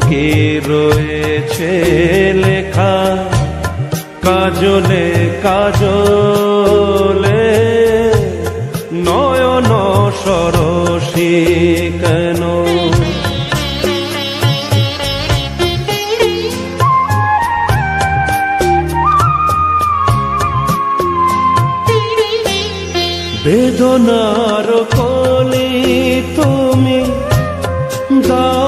কি রয়েছে লেখা কাজলে কাজলে নয়ন সরসী কেন? বেদনার কলি তুমি দাও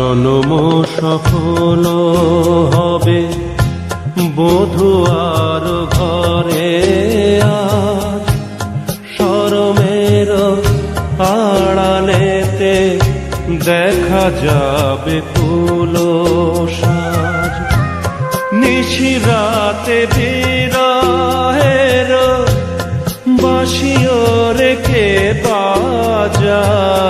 জনম সফল হবে। বধু আর ঘরে আজ সরমের আড়ালেতে দেখা যাবে ফুল সাজ। নিশিরাতে বিরাহের বাসিও রেখে বাজায়